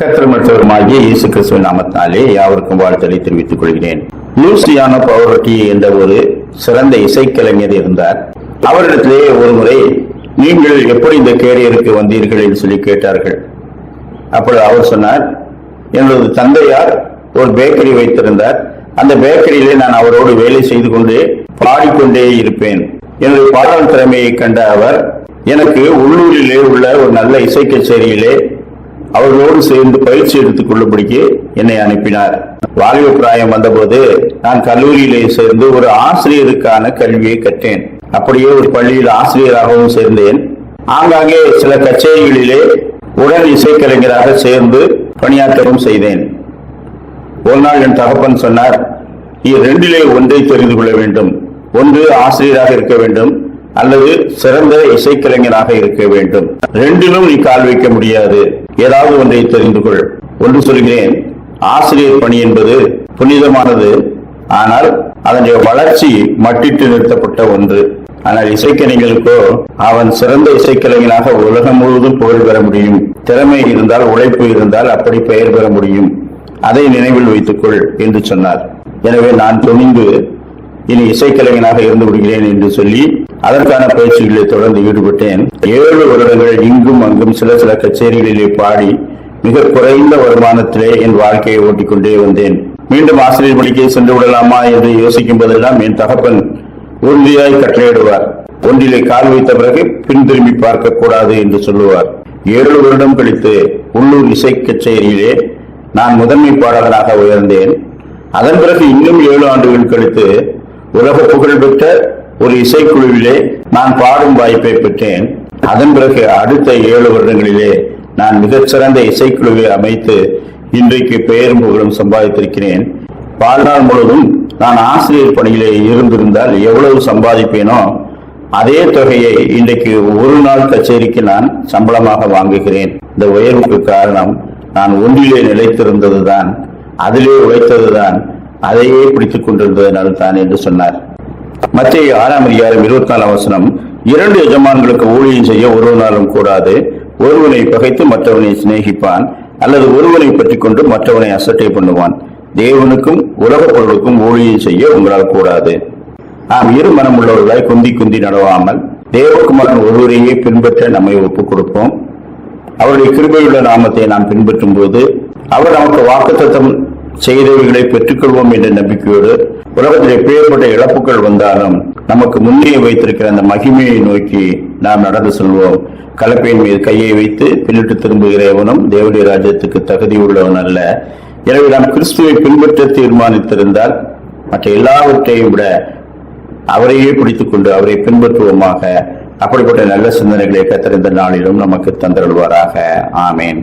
கத்திரமற்றவருமாகிய இயேசு கிறிஸ்துவின் நாமத்தினாலே யாவருக்கும் வாழ்த்தலை தெரிவித்துக் கொள்கிறேன். லூசியானோ பவரட்டி என்ற ஒரு சிறந்த இசைக்கலைஞர் இருந்தார். அவரிடத்திலே ஒரு முறை நீங்கள் எப்படி இந்த கேரியருக்கு வந்தீர்கள்? என்று சொல்லி கேட்டார்கள். அப்பொழுது அவர் சொன்னார் எனது தந்தையார் ஒரு பேக்கரி வைத்திருந்தார். அந்த பேக்கரியிலே நான் அவரோடு வேலை செய்து கொண்டு பாடிக்கொண்டே இருப்பேன். எனது பாடல் திறமையை கண்ட அவர் எனக்கு உள்ளூரிலே உள்ள ஒரு நல்ல இசை கச்சேரியிலே அவர்களோடு சேர்ந்து பயிற்சி எடுத்துக் கொள்ளும்படிக்கு என்னை அனுப்பினார். வாலிப பிராயம் வந்தபோது நான் கல்லூரியிலே சேர்ந்து ஒரு ஆசிரியருக்கான கல்வியை கற்றேன். அப்படியே ஒரு பள்ளியில் ஆசிரியராகவும் சேர்ந்தேன். ஆங்காங்கே சில கச்சேரிகளிலே உடன் இசைக்கலைஞராக சேர்ந்து பணியாற்றவும் செய்தேன். ஒரு நாள் என் தகப்பன் சொன்னார் நீ ரெண்டிலே ஒன்றை தெரிந்து கொள்ள வேண்டும். ஒன்று ஆசிரியராக இருக்க வேண்டும். அல்லது சிறந்த இசைக்கலைஞராக இருக்க வேண்டும். ரெண்டிலும் நீ கால் வைக்க முடியாது. ஏதாவது ஒன்றை தெரிந்து கொள். ஒன்று சொல்கிறேன் ஆசிரியர் பணி என்பது புனிதமானது. ஆனால் அதனுடைய வளர்ச்சி மட்டிட்டு நிறுத்தப்பட்ட ஒன்று. ஆனால் இசைக்கலைஞர்களுக்கோ அவன் சிறந்த இசைக்கலைஞனாக உலகம் முழுவதும் புகழ் பெற முடியும். திறமை இருந்தால் உழைப்பு இருந்தால் அப்படி பெயர் பெற முடியும். அதை நினைவில் வைத்துக்கொள் என்று சொன்னார். எனவே நான் துணிந்து இனி இசைக்கலைஞனாக இருந்து விடுகிறேன் என்று சொல்லி அதற்கான பயிற்சிகளில் தொடர்ந்து ஈடுபட்டேன். ஏழு வருடங்கள் இங்கும் அங்கும் சில சில கச்சேரிகளிலே பாடி மிக குறைந்த வருமானத்திலே என் வாழ்க்கையை ஓட்டிக்கொண்டே வந்தேன். மீண்டும் ஆசிரியர் பணிக்கு சென்று விடலாமா என்று யோசிக்கும் போதெல்லாம் என் தகப்பன் உறுதியாய் கட்டளையிடுவார். ஒன்றிலே கால் வைத்த பிறகு பின் திரும்பி பார்க்க கூடாது என்று சொல்லுவார். ஏழு வருடம் கழித்து உள்ளூர் இசை கச்சேரியிலே நான் முதன்மை பாடகனாக உயர்ந்தேன். அதன் பிறகு இன்னும் ஏழு ஆண்டுகள் கழித்து உலக புகழ்பெற்ற ஒரு இசைக்குழுவிலே நான் பாடும் வாய்ப்பை பெற்றேன். அதன் பிறகு அடுத்த ஏழு வருடங்களிலே நான் மிகச்சிறந்த இசைக்குழுவை அமைத்து இன்றைக்கு பெயரும் புகழும் சம்பாதித்திருக்கிறேன். வாழ்நாள் முழுவதும் நான் ஆசிரியர் பணியிலே இருந்திருந்தால் எவ்வளவு சம்பாதிப்பேனோ அதே தொகையை இன்றைக்கு ஒரு நாள் கச்சேரிக்கு நான் சம்பளமாக வாங்குகிறேன். இந்த உயர்வுக்கு காரணம் நான் ஒன்றிலே நிலைத்திருந்ததுதான் அதிலே உழைத்ததுதான் அதையே பிடித்துக் கொண்டிருந்ததனால் தான் என்று சொன்னார். மத்திய ஆறாம் அதிகாரம் இருபத்தி நாலாம் வசனம் இரண்டு எஜமான்களுக்கு ஊழியம் செய்ய ஒருவனாலும் கூடாது ஒருவனை பகைத்து மற்றவனை சிநேகிப்பான் அல்லது ஒருவனை பற்றி கொண்டு மற்றவனை அசட்டை பண்ணுவான். தேவனுக்கும் உலக பொருளுக்கும் ஊழியம் செய்ய உங்களால் கூடாது. நாம் இரு மனம் உள்ளவர்களாய் குந்தி குந்தி நடவாமல் தேவகுமாரன் ஒருவரையே பின்பற்ற நம்மை ஒப்புக் கொடுப்போம். அவருடைய கிருபையுள்ள நாமத்தை நாம் பின்பற்றும் போது அவர் நமக்கு வாக்குத்தத்தம் செய்தவைகளை பெற்றுக்கொள்வோம் என்ற நம்பிக்கையோடு உலகத்தில் எப்பேற்பட்ட இழப்புகள் வந்தாலும் நமக்கு முன்னே வைத்திருக்கிற அந்த மகிமையை நோக்கி நாம் நடந்து செல்வோம். கலப்பையின் மீது கையை வைத்து பின்னிட்டு திரும்புகிற எவனும் தேவடைய ராஜ்யத்துக்கு தகுதி உள்ளவன் அல்ல. எனவே நாம் கிறிஸ்துவை பின்பற்ற தீர்மானித்திருந்தால் மற்ற எல்லாவற்றையும் விட அவரையே பிடித்துக் கொண்டு அவரை பின்பற்றுவோமாக. அப்படிப்பட்ட நல்ல சிந்தனைகளை கத்தறிந்த நாளிலும் நமக்கு தந்திருவாராக ஆமேன்.